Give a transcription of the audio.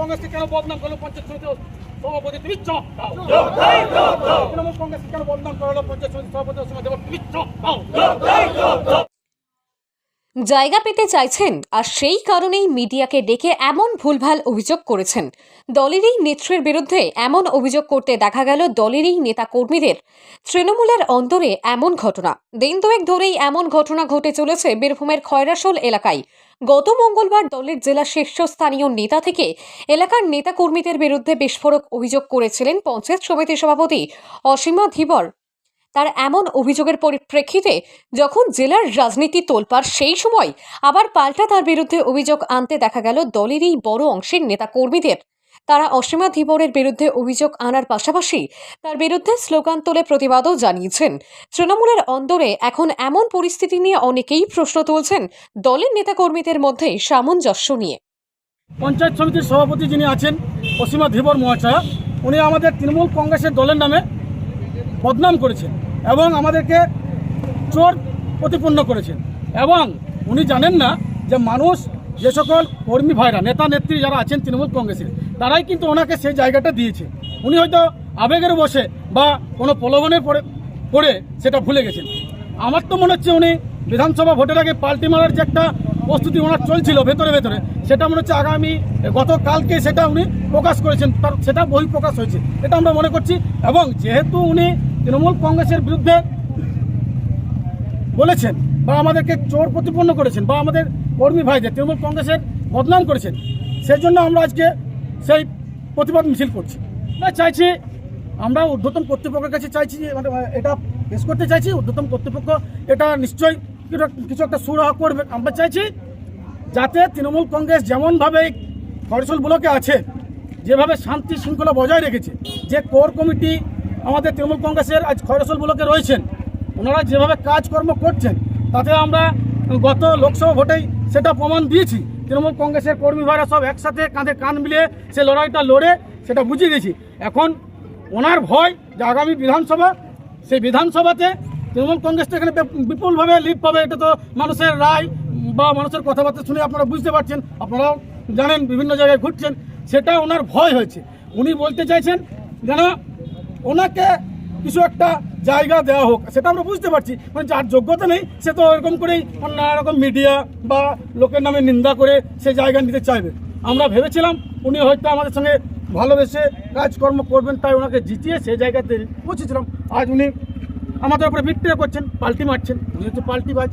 কংগ্রেসকে কেন বদনাম করল পঞ্চায়েত সমিতি সভাপতি? তুমি দাও। তৃণমূল কংগ্রেসকে কেন বদনাম করল পঞ্চায়েত সমিতি সভাপতি অসীমা দেব তুমি দাও। জায়গা পেতে চাইছেন আর সেই কারণেই মিডিয়াকে ডেকে এমন ভুলভাল অভিযোগ করেছেন। দলেরই নেত্রের বিরুদ্ধে এমন অভিযোগ করতে দেখা গেল দলেরই নেতা কর্মীদের তৃণমূলের অন্তরে এমন ঘটনা। দিন দুয়েক ধরেই এমন ঘটনা ঘটে চলেছে বীরভূমের খয়রাসোল এলাকায়। গত মঙ্গলবার দলের জেলা শীর্ষস্থানীয় নেতা থেকে এলাকার নেতা কর্মীদের বিরুদ্ধে বিস্ফোরক অভিযোগ করেছিলেন পঞ্চায়েত সমিতি সভাপতি অসীমা ধীবর। তার এমন অভিযোগের পরিপ্রেক্ষিতে যখন জেলার রাজনীতি তোলপার সেই সময় আবার পাল্টা তার বিরুদ্ধে অভিযোগ আনতে দেখা গেল দলেরই বড় অংশের নেতা কর্মীদের তারা অসীমা ধীবরের বিরুদ্ধে অভিযোগ আনার পাশাপাশি তার বিরুদ্ধে স্লোগান তোলে প্রতিবাদও জানিয়েছেন। তৃণমূলের অন্দরে এখন এমন পরিস্থিতি নিয়ে অনেকেই প্রশ্ন তুলছেন দলের নেতাকর্মীদের মধ্যে সামঞ্জস্য নিয়ে। পঞ্চায়েত সমিতির সভাপতি যিনি আছেন অসীমা ধীবর মহাশয়া, উনি আমাদের তৃণমূল কংগ্রেসের দলের নামে বদনাম করেছেন এবং আমাদেরকে চোর প্রতিপন্ন করেছেন। এবং উনি জানেন না যে মানুষ যে সকল কর্মী ভাইরা নেতা নেত্রী যারা আছেন তৃণমূল কংগ্রেসের তারাই কিন্তু ওনাকে সেই জায়গাটা দিয়েছে। উনি হয়তো আবেগের বসে বা কোনো প্রলোভনে পড়ে পড়ে সেটা ভুলে গেছেন। আমার তো মনে হচ্ছে উনি বিধানসভা ভোটের আগে পাল্টি মারার যে একটা প্রস্তুতি ওনার চলছিল ভেতরে ভেতরে, সেটা মনে হচ্ছে আগামী গতকালকে সেটা উনি প্রকাশ করেছেন, তার সেটা বই প্রকাশ হয়েছে। এটা আমরা মনে করছি এবং যেহেতু উনি তৃণমূল কংগ্রেসের বিরুদ্ধে বলেছেন বা আমাদেরকে চোর প্রতিপন্ন করেছেন বা আমাদের কর্মী ভাইদের, তৃণমূল কংগ্রেসের বদনাম করেছেন সেই জন্য আমরা আজকে সেই প্রতিবাদ মিছিল করছি। আমরা চাইছি, আমরা ঊর্ধ্বতন কর্তৃপক্ষের কাছে চাইছি যে মানে এটা পেশ করতে চাইছি, ঊর্ধ্বতন কর্তৃপক্ষ এটা নিশ্চয়ই কিছু- একটা সুরাহা করবে। আমরা চাইছি যাতে তৃণমূল কংগ্রেস যেমনভাবে খরসল ব্লকে আছে, যেভাবে শান্তি শৃঙ্খলা বজায় রেখেছে, যে কোর কমিটি আমাদের তৃণমূল কংগ্রেসের আজ খয়রসল ব্লকে রয়েছেন, ওনারা যেভাবে কাজকর্ম করছেন, তাতে আমরা গত লোকসভা ভোটেই সেটা প্রমাণ দিয়েছি। তৃণমূল কংগ্রেসের কর্মী ভাইরা সব একসাথে কাঁধে কান মিলিয়ে সে লড়াইটা লড়ে সেটা বুঝিয়ে দিয়েছি। এখন ওনার ভয় যে আগামী বিধানসভা, সেই বিধানসভাতে তৃণমূল কংগ্রেস তো এখানে বিপুলভাবে লিড পাবে, এটা তো মানুষের রায় বা মানুষের কথাবার্তা শুনে আপনারা বুঝতে পারছেন, আপনারাও জানেন, বিভিন্ন জায়গায় ঘুরছেন, সেটা ওনার ভয় হয়েছে। উনি বলতে চাইছেন, যেন ওনাকে কিছু একটা জায়গা দেওয়া হোক, সেটা আমরা বুঝতে পারছি। মানে যার যোগ্যতা নেই, সে তো এরকম করেই নানা রকম মিডিয়া বা লোকের নামে নিন্দা করে সে জায়গা নিতে চাইবে। আমরা ভেবেছিলাম উনি হয়তো আমাদের সঙ্গে ভালোবেসে কাজকর্ম করবেন, তাই ওনাকে জিতিয়ে সে জায়গাতে পৌঁছেছিলাম। আজ উনি আমাদের উপরে বিক্রিয়া করছেন, পাল্টি মারছেন। উনি হচ্ছে পাল্টি বাজ।